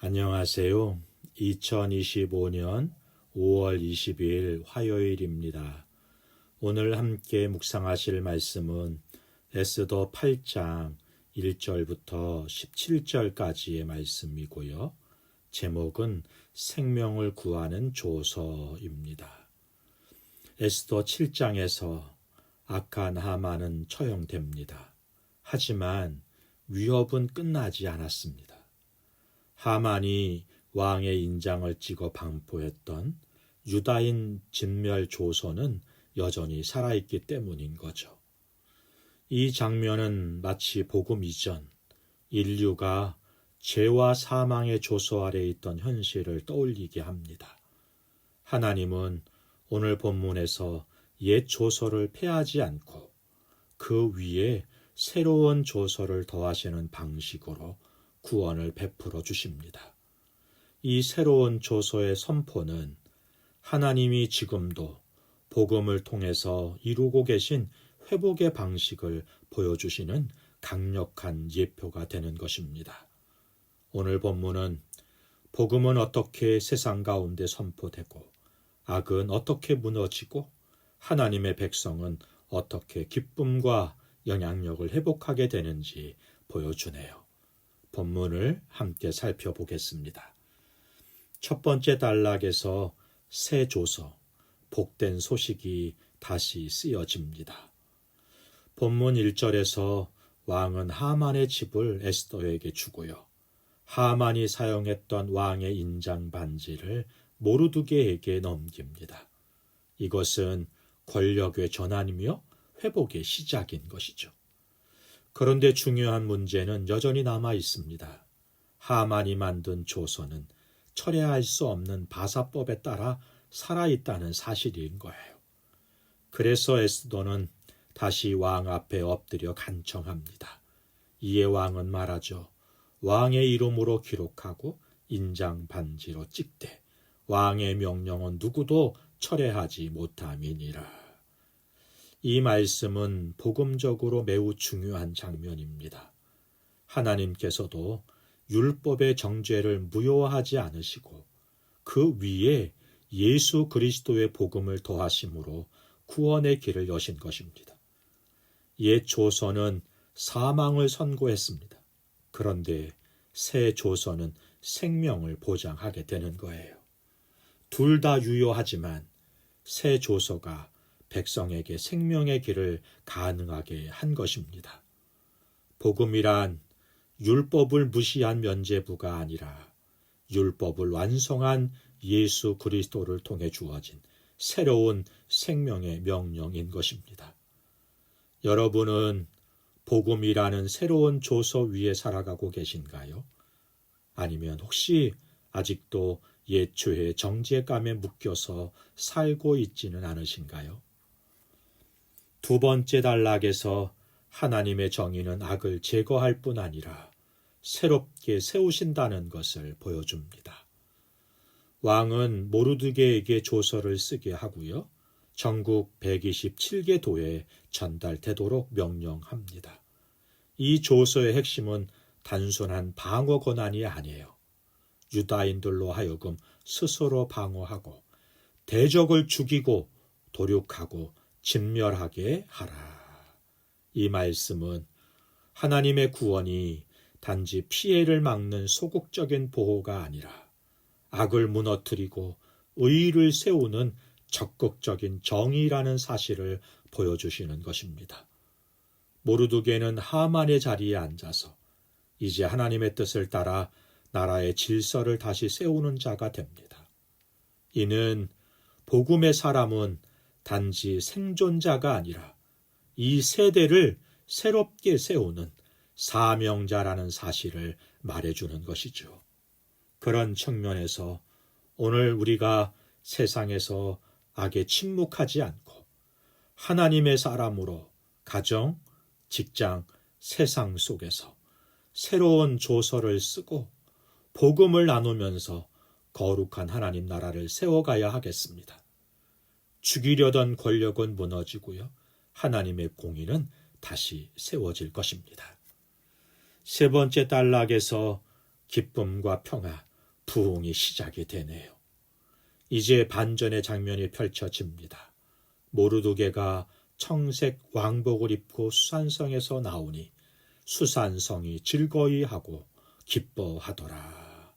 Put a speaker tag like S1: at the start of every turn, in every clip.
S1: 안녕하세요. 2025년 5월 20일 화요일입니다. 오늘 함께 묵상하실 말씀은 에스더 8장 1절부터 17절까지의 말씀이고요. 제목은 생명을 구하는 조서입니다. 에스더 7장에서 악한 하만은 처형됩니다. 하지만 위협은 끝나지 않았습니다. 하만이 왕의 인장을 찍어 방포했던 유다인 진멸 조서는 여전히 살아있기 때문인 거죠. 이 장면은 마치 복음 이전 인류가 죄와 사망의 조서 아래 있던 현실을 떠올리게 합니다. 하나님은 오늘 본문에서 옛 조서를 폐하지 않고 그 위에 새로운 조서를 더하시는 방식으로 구원을 베풀어 주십니다. 이 새로운 조서의 선포는 하나님이 지금도 복음을 통해서 이루고 계신 회복의 방식을 보여주시는 강력한 예표가 되는 것입니다. 오늘 본문은 복음은 어떻게 세상 가운데 선포되고 악은 어떻게 무너지고 하나님의 백성은 어떻게 기쁨과 영향력을 회복하게 되는지 보여주네요. 본문을 함께 살펴보겠습니다. 첫 번째 단락에서 새 조서, 복된 소식이 다시 쓰여집니다. 본문 1절에서 왕은 하만의 집을 에스더에게 주고요. 하만이 사용했던 왕의 인장 반지를 모르드게에게 넘깁니다. 이것은 권력의 전환이며 회복의 시작인 것이죠. 그런데 중요한 문제는 여전히 남아 있습니다. 하만이 만든 조서는 철회할 수 없는 바사법에 따라 살아있다는 사실인 거예요. 그래서 에스더는 다시 왕 앞에 엎드려 간청합니다. 이에 왕은 말하죠. 왕의 이름으로 기록하고 인장 반지로 찍되 왕의 명령은 누구도 철회하지 못함이니라. 이 말씀은 복음적으로 매우 중요한 장면입니다. 하나님께서도 율법의 정죄를 무효하지 않으시고 그 위에 예수 그리스도의 복음을 더하심으로 구원의 길을 여신 것입니다. 옛 조선은 사망을 선고했습니다. 그런데 새 조선은 생명을 보장하게 되는 거예요. 둘 다 유효하지만 새 조서가 백성에게 생명의 길을 가능하게 한 것입니다. 복음이란 율법을 무시한 면제부가 아니라 율법을 완성한 예수 그리스도를 통해 주어진 새로운 생명의 명령인 것입니다. 여러분은 복음이라는 새로운 조서 위에 살아가고 계신가요? 아니면 혹시 아직도 옛 죄의 정죄감에 묶여서 살고 있지는 않으신가요? 두 번째 단락에서 하나님의 정의는 악을 제거할 뿐 아니라 새롭게 세우신다는 것을 보여줍니다. 왕은 모르드게에게 조서를 쓰게 하고요. 전국 127개 도에 전달되도록 명령합니다. 이 조서의 핵심은 단순한 방어 권한이 아니에요. 유다인들로 하여금 스스로 방어하고 대적을 죽이고 도륙하고 진멸하게 하라. 이 말씀은 하나님의 구원이 단지 피해를 막는 소극적인 보호가 아니라 악을 무너뜨리고 의의를 세우는 적극적인 정의라는 사실을 보여주시는 것입니다. 모르드게는 하만의 자리에 앉아서 이제 하나님의 뜻을 따라 나라의 질서를 다시 세우는 자가 됩니다. 이는 복음의 사람은 단지 생존자가 아니라 이 세대를 새롭게 세우는 사명자라는 사실을 말해주는 것이죠. 그런 측면에서 오늘 우리가 세상에서 악에 침묵하지 않고 하나님의 사람으로 가정, 직장, 세상 속에서 새로운 조서를 쓰고 복음을 나누면서 거룩한 하나님 나라를 세워가야 하겠습니다. 죽이려던 권력은 무너지고요. 하나님의 공의는 다시 세워질 것입니다. 세 번째 단락에서 기쁨과 평화, 부흥이 시작이 되네요. 이제 반전의 장면이 펼쳐집니다. 모르드게가 청색 왕복을 입고 수산성에서 나오니 수산성이 즐거이 하고 기뻐하더라.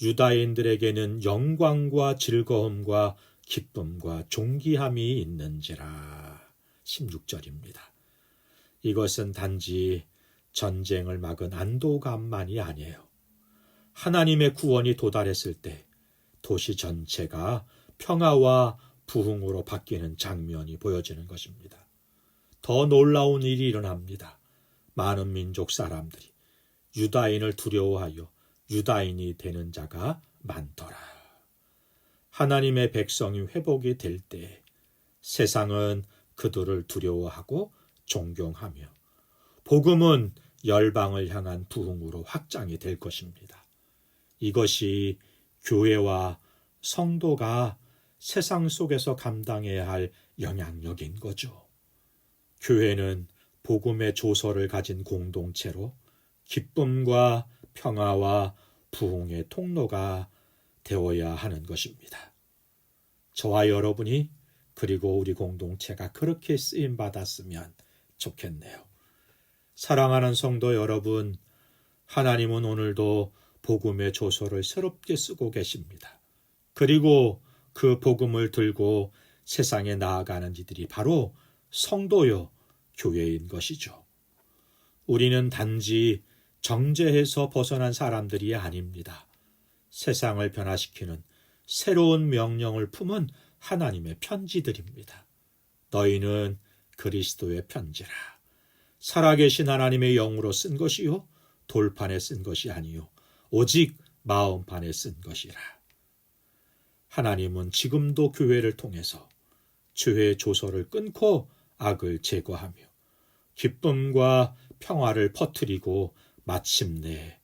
S1: 유다인들에게는 영광과 즐거움과 기쁨과 존귀함이 있는지라. 16절입니다. 이것은 단지 전쟁을 막은 안도감만이 아니에요. 하나님의 구원이 도달했을 때 도시 전체가 평화와 부흥으로 바뀌는 장면이 보여지는 것입니다. 더 놀라운 일이 일어납니다. 많은 민족 사람들이 유다인을 두려워하여 유다인이 되는 자가 많더라. 하나님의 백성이 회복이 될 때 세상은 그들을 두려워하고 존경하며 복음은 열방을 향한 부흥으로 확장이 될 것입니다. 이것이 교회와 성도가 세상 속에서 감당해야 할 영향력인 거죠. 교회는 복음의 조서를 가진 공동체로 기쁨과 평화와 부흥의 통로가 되어야 하는 것입니다. 저와 여러분이 그리고 우리 공동체가 그렇게 쓰임 받았으면 좋겠네요. 사랑하는 성도 여러분, 하나님은 오늘도 복음의 조서를 새롭게 쓰고 계십니다. 그리고 그 복음을 들고 세상에 나아가는 이들이 바로 성도요, 교회인 것이죠. 우리는 단지 정죄에서 벗어난 사람들이 아닙니다. 세상을 변화시키는 새로운 명령을 품은 하나님의 편지들입니다. 너희는 그리스도의 편지라. 살아계신 하나님의 영으로 쓴 것이요. 돌판에 쓴 것이 아니요. 오직 마음판에 쓴 것이라. 하나님은 지금도 교회를 통해서 주의 조서를 끊고 악을 제거하며 기쁨과 평화를 퍼뜨리고 마침내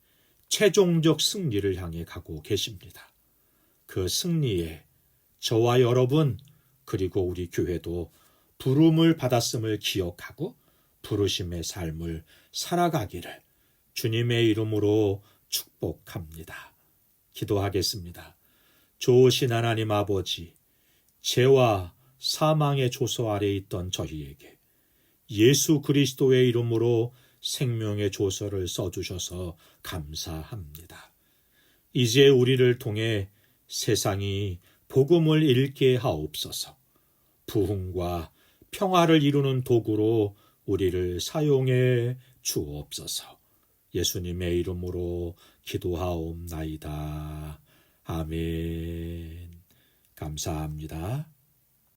S1: 최종적 승리를 향해 가고 계십니다. 그 승리에 저와 여러분 그리고 우리 교회도 부름을 받았음을 기억하고 부르심의 삶을 살아가기를 주님의 이름으로 축복합니다. 기도하겠습니다. 좋으신 하나님 아버지, 죄와 사망의 조서 아래 있던 저희에게 예수 그리스도의 이름으로 생명의 조서를 써주셔서 감사합니다. 이제 우리를 통해 세상이 복음을 읽게 하옵소서. 부흥과 평화를 이루는 도구로 우리를 사용해 주옵소서. 예수님의 이름으로 기도하옵나이다. 아멘. 감사합니다.